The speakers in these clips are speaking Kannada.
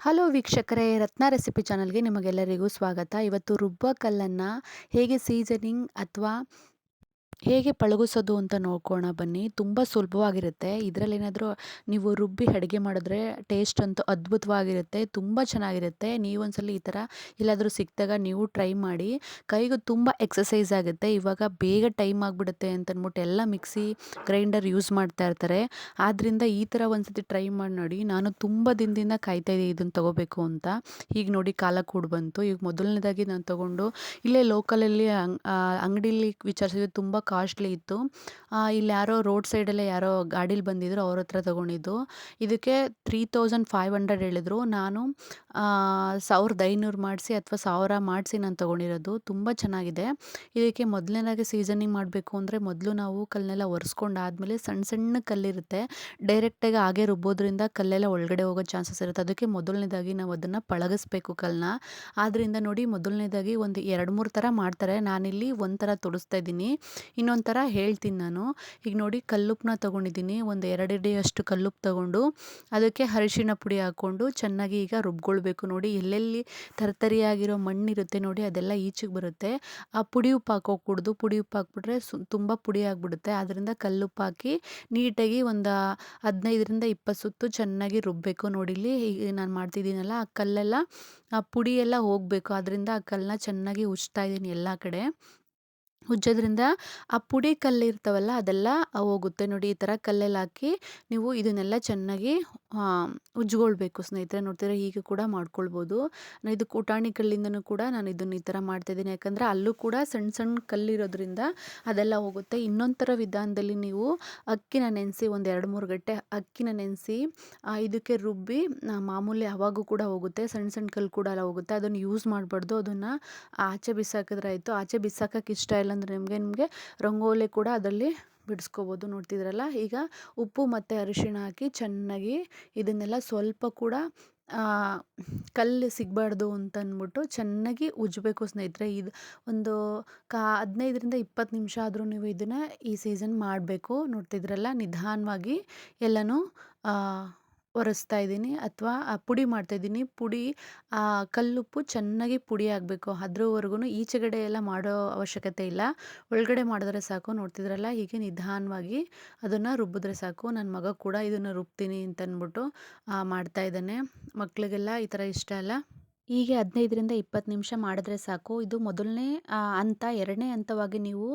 ಹಲೋ ವೀಕ್ಷಕರೇ ರತ್ನ ರೆಸಿಪಿ ಚಾನಲ್ಗೆ ನಿಮಗೆಲ್ಲರಿಗೂ ಸ್ವಾಗತ. ಇವತ್ತು ರುಬ್ಬ ಕಲ್ಲನ್ನು ಹೇಗೆ ಸೀಸನಿಂಗ್ ಅಥವಾ ಹೇಗೆ ಪಳಗಿಸೋದು ಅಂತ ನೋಡ್ಕೋಣ ಬನ್ನಿ. ತುಂಬ ಸುಲಭವಾಗಿರುತ್ತೆ. ಇದರಲ್ಲೇನಾದರೂ ನೀವು ರುಬ್ಬಿ ಅಡುಗೆ ಮಾಡಿದ್ರೆ ಟೇಸ್ಟ್ ಅಂತೂ ಅದ್ಭುತವಾಗಿರುತ್ತೆ, ತುಂಬ ಚೆನ್ನಾಗಿರುತ್ತೆ. ನೀವೊಂದ್ಸಲ ಈ ಥರ ಎಲ್ಲಾದರೂ ಸಿಕ್ಕಿದಾಗ ನೀವು ಟ್ರೈ ಮಾಡಿ. ಕೈಗೂ ತುಂಬ ಎಕ್ಸಸೈಸ್ ಆಗುತ್ತೆ. ಇವಾಗ ಬೇಗ ಟೈಮ್ ಆಗಿಬಿಡುತ್ತೆ ಅಂತಂದ್ಬಿಟ್ಟು ಎಲ್ಲ ಮಿಕ್ಸಿ ಗ್ರೈಂಡರ್ ಯೂಸ್ ಮಾಡ್ತಾ ಇರ್ತಾರೆ. ಆದ್ದರಿಂದ ಈ ಥರ ಒಂದ್ಸತಿ ಟ್ರೈ ಮಾಡಿ ನೋಡಿ. ನಾನು ತುಂಬ ದಿನದಿಂದ ಕಾಯ್ತಾ ಇದ್ದೆ ಇದನ್ನು ತೊಗೋಬೇಕು ಅಂತ. ಈಗ ನೋಡಿ ಕಾಲ ಕೂಡ ಬಂತು. ಈಗ ಮೊದಲನೇದಾಗಿ ನಾನು ತೊಗೊಂಡು ಇಲ್ಲೇ ಲೋಕಲಲ್ಲಿ ಅಂಗಡಿಲಿ ವಿಚಾರಿಸಿದ್ರೆ ತುಂಬ ಕಾಸ್ಟ್ಲಿ ಇತ್ತು. ಇಲ್ಲಿ ಯಾರೋ ರೋಡ್ ಸೈಡಲ್ಲೇ ಯಾರೋ ಗಾಡೀಲಿ ಬಂದಿದ್ರು, ಅವ್ರ ಹತ್ರ ತೊಗೊಂಡಿದ್ದು. ಇದಕ್ಕೆ ತ್ರೀ ತೌಸಂಡ್ ಫೈವ್ ಹಂಡ್ರೆಡ್ ಹೇಳಿದ್ರು. ನಾನು ಸಾವಿರದ ಐನೂರು ಮಾಡಿಸಿ ಅಥವಾ ಸಾವಿರ ಮಾಡಿಸಿ ನಾನು ತೊಗೊಂಡಿರೋದು. ತುಂಬ ಚೆನ್ನಾಗಿದೆ. ಇದಕ್ಕೆ ಮೊದಲನೇದಾಗಿ ಸೀಸನಿಂಗ್ ಮಾಡಬೇಕು ಅಂದರೆ ಮೊದಲು ನಾವು ಕಲ್ಲನ್ನೆಲ್ಲ ಒರೆಸ್ಕೊಂಡು ಆದಮೇಲೆ ಸಣ್ಣ ಸಣ್ಣ ಕಲ್ಲಿರುತ್ತೆ. ಡೈರೆಕ್ಟಾಗಿ ಹಾಗೆ ರುಬ್ಬೋದ್ರಿಂದ ಕಲ್ಲೆಲ್ಲ ಒಳಗಡೆ ಹೋಗೋ ಚಾನ್ಸಸ್ ಇರುತ್ತೆ. ಅದಕ್ಕೆ ಮೊದಲನೇದಾಗಿ ನಾವು ಅದನ್ನು ಪಳಗಿಸ್ಬೇಕು ಕಲ್ಲನ್ನ ಆದ್ದರಿಂದ ನೋಡಿ ಮೊದಲನೇದಾಗಿ ಒಂದು ಎರಡು ಮೂರು ಥರ ಮಾಡ್ತಾರೆ. ನಾನಿಲ್ಲಿ ಒಂಥರ ಥರ ತೋರಿಸ್ತಾ ಇದ್ದೀನಿ. ಇನ್ನೊಂದು ಥರ ಹೇಳ್ತೀನಿ ನಾನು. ಈಗ ನೋಡಿ ಕಲ್ಲುಪ್ಪನ್ನ ತೊಗೊಂಡಿದ್ದೀನಿ. ಒಂದು ಎರಡು ಅಷ್ಟು ಕಲ್ಲುಪ್ಪು ತೊಗೊಂಡು ಅದಕ್ಕೆ ಅರಿಶಿನ ಪುಡಿ ಹಾಕ್ಕೊಂಡು ಚೆನ್ನಾಗಿ ಈಗ ರುಬ್ಕೊಳ್ಬೇಕು. ನೋಡಿ ಎಲ್ಲೆಲ್ಲಿ ತರತರಿಯಾಗಿರೋ ಮಣ್ಣಿರುತ್ತೆ ನೋಡಿ ಅದೆಲ್ಲ ಈಚೆಗೆ ಬರುತ್ತೆ. ಆ ಪುಡಿ ಉಪ್ಪು ಹಾಕೋಕೂಡ್ದು. ಪುಡಿ ಉಪ್ಪು ಹಾಕ್ಬಿಟ್ರೆ ಸು ತುಂಬ ಪುಡಿ ಆಗಿಬಿಡುತ್ತೆ. ಆದ್ದರಿಂದ ಕಲ್ಲುಪ್ಪು ಹಾಕಿ ನೀಟಾಗಿ ಒಂದು ಹದಿನೈದರಿಂದ ಇಪ್ಪತ್ತು ಸುತ್ತು ಚೆನ್ನಾಗಿ ರುಬ್ಬಬೇಕು ನೋಡಿ ಇಲ್ಲಿ ಈಗ ನಾನು ಮಾಡ್ತಿದ್ದೀನಲ್ಲ, ಆ ಕಲ್ಲೆಲ್ಲ, ಆ ಪುಡಿ ಎಲ್ಲ ಹೋಗಬೇಕು. ಅದರಿಂದ ಆ ಕಲ್ಲನ್ನ ಚೆನ್ನಾಗಿ ಉಜ್ತಾ ಇದ್ದೀನಿ ಎಲ್ಲ ಕಡೆ. ಉಜ್ಜೋದ್ರಿಂದ ಆ ಪುಡಿ ಕಲ್ಲು ಇರ್ತಾವಲ್ಲ ಅದೆಲ್ಲ ಹೋಗುತ್ತೆ ನೋಡಿ, ಈ ಥರ ಕಲ್ಲಲ್ಲಿ ಹಾಕಿ ನೀವು ಇದನ್ನೆಲ್ಲ ಚೆನ್ನಾಗಿ ಉಜ್ಜಿಕೊಳ್ಬೇಕು ಸ್ನೇಹಿತರೆ. ನೋಡ್ತಿದ್ರೆ ಹೀಗೆ ಕೂಡ ಮಾಡ್ಕೊಳ್ಬೋದು. ಇದು ಕೂಟಾಣಿ ಕಲ್ಲಿಂದನೂ ಕೂಡ ನಾನು ಇದನ್ನು ಈ ಥರ ಮಾಡ್ತಾಯಿದ್ದೀನಿ ಯಾಕಂದರೆ ಅಲ್ಲೂ ಕೂಡ ಸಣ್ಣ ಸಣ್ಣ ಕಲ್ಲಿರೋದ್ರಿಂದ ಅದೆಲ್ಲ ಹೋಗುತ್ತೆ. ಇನ್ನೊಂದು ಥರ ವಿಧಾನದಲ್ಲಿ ನೀವು ಅಕ್ಕಿನ ನೆನೆಸಿ ಒಂದು ಎರಡು ಮೂರು ಗಂಟೆ ಅಕ್ಕಿನ ನೆನೆಸಿ ಇದಕ್ಕೆ ರುಬ್ಬಿ ಮಾಮೂಲಿ ಅವಾಗೂ ಕೂಡ ಹೋಗುತ್ತೆ. ಸಣ್ಣ ಸಣ್ಣ ಕಲ್ಲು ಕೂಡ ಎಲ್ಲ ಹೋಗುತ್ತೆ. ಅದನ್ನು ಯೂಸ್ ಮಾಡಬಾರ್ದು. ಅದನ್ನು ಆಚೆ ಬಿಸಾಕಿದ್ರೆ ಆಯಿತು. ಆಚೆ ಬಿಸಾಕಕ್ಕೆ ಇಷ್ಟ ಇಲ್ಲ ಅಂದರೆ ನಿಮಗೆ ನಿಮಗೆ ರಂಗೋಲಿ ಕೂಡ ಅದರಲ್ಲಿ ಬಿಡಿಸ್ಕೋಬೋದು ನೋಡ್ತಿದ್ರಲ್ಲ? ಈಗ ಉಪ್ಪು ಮತ್ತು ಅರಿಶಿಣ ಹಾಕಿ ಚೆನ್ನಾಗಿ ಇದನ್ನೆಲ್ಲ ಸ್ವಲ್ಪ ಕೂಡ ಕಲ್ಲು ಸಿಗಬಾರ್ದು ಅಂತ ಅಂದ್ಬಿಟ್ಟು ಚೆನ್ನಾಗಿ ಉಜ್ಜಬೇಕು ಸ್ನೇಹಿತರೆ. ಇದು ಒಂದು ಕಾ, ಹದಿನೈದರಿಂದ ಇಪ್ಪತ್ತು ನಿಮಿಷ ಆದರೂ ನೀವು ಇದನ್ನು ಈ ಸೀಸನ್ ಮಾಡಬೇಕು. ನೋಡ್ತಿದ್ರಲ್ಲ? ನಿಧಾನವಾಗಿ ಎಲ್ಲನೂ ಒರೆಸ್ತಾ ಇದ್ದೀನಿ ಅಥವಾ ಪುಡಿ ಮಾಡ್ತಾಯಿದ್ದೀನಿ ಪುಡಿ, ಆ ಕಲ್ಲುಪ್ಪು ಚೆನ್ನಾಗಿ ಪುಡಿ ಆಗಬೇಕು. ಅದ್ರವರೆಗೂ ಈಚೆಗಡೆ ಎಲ್ಲ ಮಾಡೋ ಅವಶ್ಯಕತೆ ಇಲ್ಲ. ಒಳಗಡೆ ಮಾಡಿದ್ರೆ ಸಾಕು, ನೋಡ್ತಿದ್ರಲ್ಲ? ಹೀಗೆ ನಿಧಾನವಾಗಿ ಅದನ್ನು ರುಬ್ಬಿದ್ರೆ ಸಾಕು. ನನ್ನ ಮಗ ಕೂಡ ಇದನ್ನು ರುಬ್ತೀನಿ ಅಂತಂದ್ಬಿಟ್ಟು ಮಾಡ್ತಾ ಇದ್ದಾನೆ. ಮಕ್ಕಳಿಗೆಲ್ಲ ಈ ಥರ ಇಷ್ಟ ಅಲ್ಲ? ಹೀಗೆ ಹದಿನೈದರಿಂದ ಇಪ್ಪತ್ತು ನಿಮಿಷ ಮಾಡಿದ್ರೆ ಸಾಕು. ಇದು ಮೊದಲನೇ ಹಂತ, ಎರಡನೇ ಹಂತವಾಗಿ ನೀವು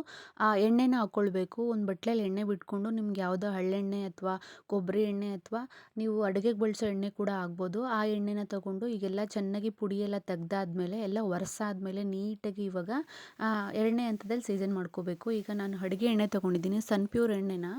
ಎಣ್ಣೆನ ಹಾಕ್ಕೊಳ್ಬೇಕು ಒಂದು ಬಟ್ಲೇಲಿ ಎಣ್ಣೆ ಬಿಟ್ಕೊಂಡು ನಿಮ್ಗೆ ಯಾವುದೋ ಹಳ್ಳೆಣ್ಣೆ ಅಥವಾ ಕೊಬ್ಬರಿ ಎಣ್ಣೆ ಅಥವಾ ನೀವು ಅಡುಗೆಗೆ ಬಳಸೋ ಎಣ್ಣೆ ಕೂಡ ಆಗ್ಬೋದು. ಆ ಎಣ್ಣೆನ ತಗೊಂಡು ಈಗೆಲ್ಲ ಚೆನ್ನಾಗಿ ಪುಡಿಯೆಲ್ಲ ತೆಗ್ದಾದ್ಮೇಲೆ, ಎಲ್ಲ ಒರೆಸಾದ್ಮೇಲೆ ನೀಟಾಗಿ ಇವಾಗ ಎರಡನೇ ಹಂತದಲ್ಲಿ ಸೀಸನ್ ಮಾಡ್ಕೋಬೇಕು. ಈಗ ನಾನು ಅಡುಗೆ ಎಣ್ಣೆ ತೊಗೊಂಡಿದ್ದೀನಿ. ಸನ್ ಪ್ಯೂರ್ ಎಣ್ಣೆನ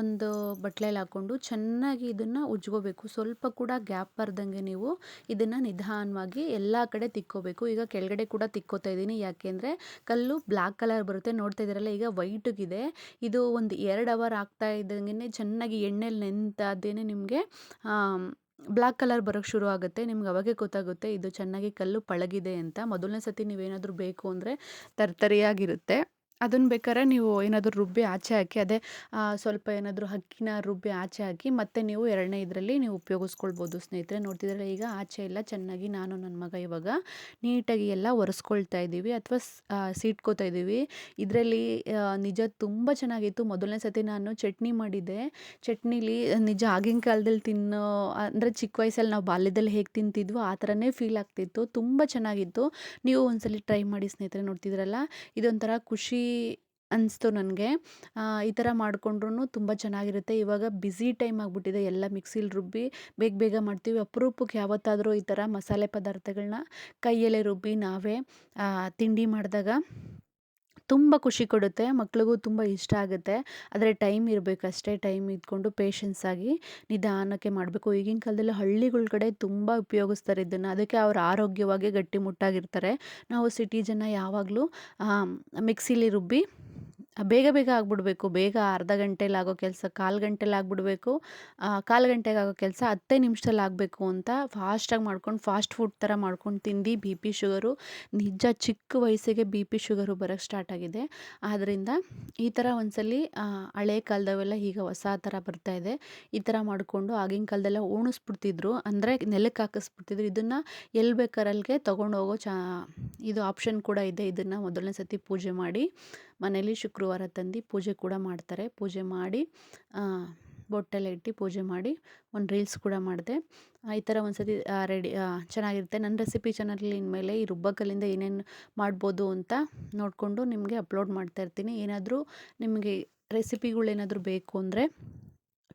ಒಂದು ಬಟ್ಲೇಲಿ ಹಾಕ್ಕೊಂಡು ಚೆನ್ನಾಗಿ ಇದನ್ನು ಉಜ್ಕೋಬೇಕು. ಸ್ವಲ್ಪ ಕೂಡ ಗ್ಯಾಪ್ ಬರ್ದಂಗೆ ನೀವು ಇದನ್ನು ನಿಧಾನವಾಗಿ ಎಲ್ಲ ಕಡೆ ತಿಕ್ಕೋಬೇಕು. ಈಗ ಕೆಳಗಡೆ ಕೂಡ ತಿಕ್ಕೋತಾ ಇದ್ದೀನಿ. ಯಾಕೆಂದರೆ ಕಲ್ಲು ಬ್ಲ್ಯಾಕ್ ಕಲರ್ ಬರುತ್ತೆ. ನೋಡ್ತಾ ಇದ್ದೀರಲ್ಲ, ಈಗ ವೈಟಿಗಿದೆ. ಇದು ಒಂದು ಎರಡು ಅವರ್ ಆಗ್ತಾ ಇದ್ದಂಗೆ ಚೆನ್ನಾಗಿ ಎಣ್ಣೆಲಿ ನೆಂತಾದೇನೆ ನಿಮಗೆ. ಬ್ಲ್ಯಾಕ್ ಕಲರ್ ಬರೋಕ್ಕೆ ಶುರು ಆಗುತ್ತೆ. ನಿಮ್ಗೆ ಅವಾಗೇ ಗೊತ್ತಾಗುತ್ತೆ, ಇದು ಚೆನ್ನಾಗಿ ಕಲ್ಲು ಪಳಗಿದೆ ಅಂತ. ಮೊದಲನೇ ಸತಿ ನೀವೇನಾದರೂ ಬೇಕು ಅಂದರೆ ತರ್ತರಿಯಾಗಿರುತ್ತೆ ಅದನ್ನು ಬೇಕಾದ್ರೆ ನೀವು ಏನಾದರೂ ರುಬ್ಬಿ ಆಚೆ ಹಾಕಿ, ಅದೇ ಸ್ವಲ್ಪ ಏನಾದರೂ ಹಕ್ಕಿನ ರುಬ್ಬಿ ಆಚೆ ಹಾಕಿ, ಮತ್ತೆ ನೀವು ಎರಡನೇ ಇದರಲ್ಲಿ ನೀವು ಉಪಯೋಗಿಸ್ಕೊಳ್ಬೋದು ಸ್ನೇಹಿತರೆ. ನೋಡ್ತಿದ್ರೆ ಈಗ ಆಚೆ ಎಲ್ಲ ಚೆನ್ನಾಗಿ ನಾನು ನನ್ನ ಮಗ ಇವಾಗ ನೀಟಾಗಿ ಎಲ್ಲ ಒರೆಸ್ಕೊಳ್ತಾ ಇದ್ದೀವಿ, ಅಥವಾ ಸೀಟ್ಕೋತಾ ಇದ್ದೀವಿ. ಇದರಲ್ಲಿ ನಿಜ ತುಂಬ ಚೆನ್ನಾಗಿತ್ತು. ಮೊದಲನೇ ಸತಿ ನಾನು ಚಟ್ನಿ ಮಾಡಿದ್ದೆ. ಚಟ್ನಿಲಿ ನಿಜ ಆಗಿನ ಕಾಲದಲ್ಲಿ ತಿನ್ನೋ, ಅಂದರೆ ಚಿಕ್ಕ ವಯಸ್ಸಲ್ಲಿ ನಾವು ಬಾಲ್ಯದಲ್ಲಿ ಹೇಗೆ ತಿಂತಿದ್ವೋ ಆ ಥರನೇ ಫೀಲ್ ಆಗ್ತಿತ್ತು. ತುಂಬ ಚೆನ್ನಾಗಿತ್ತು. ನೀವು ಒಂದ್ಸಲಿ ಟ್ರೈ ಮಾಡಿ ಸ್ನೇಹಿತರೆ, ನೋಡ್ತಿದ್ರಲ್ಲ, ಇದೊಂಥರ ಖುಷಿ ಅನಿಸ್ತು ನನಗೆ. ಈ ಥರ ಮಾಡಿಕೊಂಡ್ರೂ ತುಂಬ ಚೆನ್ನಾಗಿರುತ್ತೆ. ಇವಾಗ ಬ್ಯುಸಿ ಟೈಮ್ ಆಗಿಬಿಟ್ಟಿದೆ. ಎಲ್ಲ ಮಿಕ್ಸಿಲಿ ರುಬ್ಬಿ ಬೇಗ ಬೇಗ ಮಾಡ್ತೀವಿ. ಅಪರೂಪಕ್ಕೆ ಯಾವತ್ತಾದರೂ ಈ ಥರ ಮಸಾಲೆ ಪದಾರ್ಥಗಳನ್ನ ಕೈಯಲ್ಲೇ ರುಬ್ಬಿ ನಾವೇ ತಿಂಡಿ ಮಾಡಿದಾಗ ತುಂಬ ಖುಷಿ ಕೊಡುತ್ತೆ, ಮಕ್ಳಿಗೂ ತುಂಬ ಇಷ್ಟ ಆಗುತ್ತೆ. ಆದರೆ ಟೈಮ್ ಇರಬೇಕು ಅಷ್ಟೇ, ಟೈಮ್ ಇದ್ಕೊಂಡು ಪೇಷನ್ಸಾಗಿ ನಿಧಾನಕ್ಕೆ ಮಾಡಬೇಕು. ಈಗಿನ ಕಾಲದಲ್ಲಿ ಹಳ್ಳಿಗಳ ಕಡೆ ತುಂಬ ಉಪಯೋಗಿಸ್ತಾರೆ ಇದನ್ನು. ಅದಕ್ಕೆ ಅವ್ರು ಆರೋಗ್ಯವಾಗಿ ಗಟ್ಟಿಮುಟ್ಟಾಗಿರ್ತಾರೆ. ನಾವು ಸಿಟಿ ಜನ ಯಾವಾಗಲೂ ಮಿಕ್ಸಿಲಿ ರುಬ್ಬಿ ಬೇಗ ಬೇಗ ಆಗಿಬಿಡ್ಬೇಕು. ಬೇಗ ಅರ್ಧ ಗಂಟೆಲಿ ಆಗೋ ಕೆಲಸ, ಕಾಲು ಗಂಟೆಲಿ ಆಗಿಬಿಡ್ಬೇಕು. ಕಾಲು ಗಂಟೆಗೆ ಆಗೋ ಕೆಲಸ ಹತ್ತೇ ನಿಮಿಷದಲ್ಲಿ ಆಗಬೇಕು ಅಂತ ಫಾಸ್ಟಾಗಿ ಮಾಡ್ಕೊಂಡು, ಫಾಸ್ಟ್ ಫುಡ್ ಥರ ಮಾಡ್ಕೊಂಡು ತಿಂದು ಬಿ ಪಿ ಶುಗರು. ನಿಜ ಚಿಕ್ಕ ವಯಸ್ಸಿಗೆ ಬಿ ಪಿ ಶುಗರು ಬರೋಕ್ಕೆ ಸ್ಟಾರ್ಟ್ ಆಗಿದೆ. ಆದ್ದರಿಂದ ಈ ಥರ ಒಂದ್ಸಲ ಹಳೆ ಕಾಲದವೆಲ್ಲ ಈಗ ಹೊಸ ಥರ ಇದೆ. ಈ ಥರ ಮಾಡಿಕೊಂಡು ಆಗಿನ ಕಾಲದೆಲ್ಲ ಉಣಿಸ್ಬಿಡ್ತಿದ್ರು ಅಂದರೆ ನೆಲಕ್ಕೆ ಹಾಕಿಸ್ಬಿಡ್ತಿದ್ರು. ಇದನ್ನು ಎಲ್ಲಿ ಬೇಕಾರಲ್ಲಿಗೆ ತೊಗೊಂಡೋಗೋ ಚಾ, ಇದು ಆಪ್ಷನ್ ಕೂಡ ಇದೆ. ಇದನ್ನು ಮೊದಲನೇ ಸತಿ ಪೂಜೆ ಮಾಡಿ. ಮನೇಲಿ ಶುಕ್ರವಾರ ತಂದು ಪೂಜೆ ಕೂಡ ಮಾಡ್ತಾರೆ. ಪೂಜೆ ಮಾಡಿ ಬೊಟ್ಟೆಲ್ಲ ಇಟ್ಟು ಪೂಜೆ ಮಾಡಿ, ಒಂದು ರೀಲ್ಸ್ ಕೂಡ ಮಾಡಿದೆ. ಈ ಥರ ಒಂದು ಸತಿ ರೆಡಿ ಚೆನ್ನಾಗಿರುತ್ತೆ. ನನ್ನ ರೆಸಿಪಿ ಚಾನಲ್ ಇನ್ಮೇಲೆ ಈ ರುಬ್ಬಕಲ್ಲಿಂದ ಏನೇನು ಮಾಡ್ಬೋದು ಅಂತ ನೋಡಿಕೊಂಡು ನಿಮಗೆ ಅಪ್ಲೋಡ್ ಮಾಡ್ತಾ ಇರ್ತೀನಿ. ಏನಾದರೂ ನಿಮಗೆ ರೆಸಿಪಿಗಳೇನಾದರೂ ಬೇಕು ಅಂದರೆ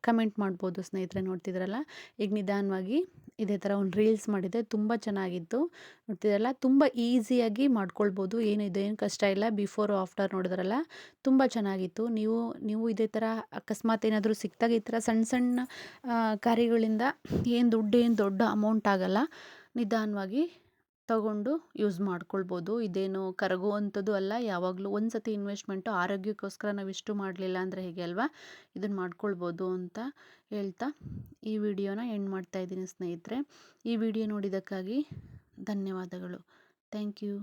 ಕಮೆಂಟ್ ಮಾಡ್ಬೋದು ಸ್ನೇಹಿತರೆ ನೋಡ್ತಿದ್ರಲ್ಲ ಈಗ ನಿಧಾನವಾಗಿ ಇದೇ ಥರ ಒಂದು ರೀಲ್ಸ್ ಮಾಡಿದೆ ತುಂಬ ಚೆನ್ನಾಗಿತ್ತು. ನೋಡ್ತಿದ್ರಲ್ಲ ತುಂಬ ಈಸಿಯಾಗಿ ಮಾಡ್ಕೊಳ್ಬೋದು. ಏನು ಇದೇನು ಕಷ್ಟ ಇಲ್ಲ. ಬಿಫೋರ್ ಆಫ್ಟರ್ ನೋಡಿದ್ರಲ್ಲ? ತುಂಬ ಚೆನ್ನಾಗಿತ್ತು. ನೀವು ನೀವು ಇದೇ ಥರ ಅಕಸ್ಮಾತ್ ಏನಾದರೂ ಸಿಕ್ಕಿದಾಗ ಈ ಥರ ಸಣ್ಣ ಸಣ್ಣ ಕಾರ್ಯಗಳಿಂದ ಏನು ದುಡ್ಡು, ಏನು ದೊಡ್ಡ ಅಮೌಂಟ್ ಆಗೋಲ್ಲ. ನಿಧಾನವಾಗಿ ತಗೊಂಡು ಯೂಸ್ ಮಾಡ್ಕೊಳ್ಬೋದು. ಇದೇನು ಕರಗುವಂಥದ್ದು ಅಲ್ಲ, ಯಾವಾಗಲೂ ಒಂದು ಸತಿ ಇನ್ವೆಸ್ಟ್ಮೆಂಟು ಆರೋಗ್ಯಕ್ಕೋಸ್ಕರ ನಾವು ಇಷ್ಟು ಮಾಡಲಿಲ್ಲ ಅಂದರೆ ಹೇಗೆ ಅಲ್ವಾ? ಇದನ್ನು ಮಾಡ್ಕೊಳ್ಬೋದು ಅಂತ ಹೇಳ್ತಾ ಈ ವಿಡಿಯೋನ ಎಂಡ್ ಮಾಡ್ತಾ ಇದ್ದೀನಿ ಸ್ನೇಹಿತರೆ. ಈ ವಿಡಿಯೋ ನೋಡಿದ್ದಕ್ಕಾಗಿ ಧನ್ಯವಾದಗಳು. Thank you.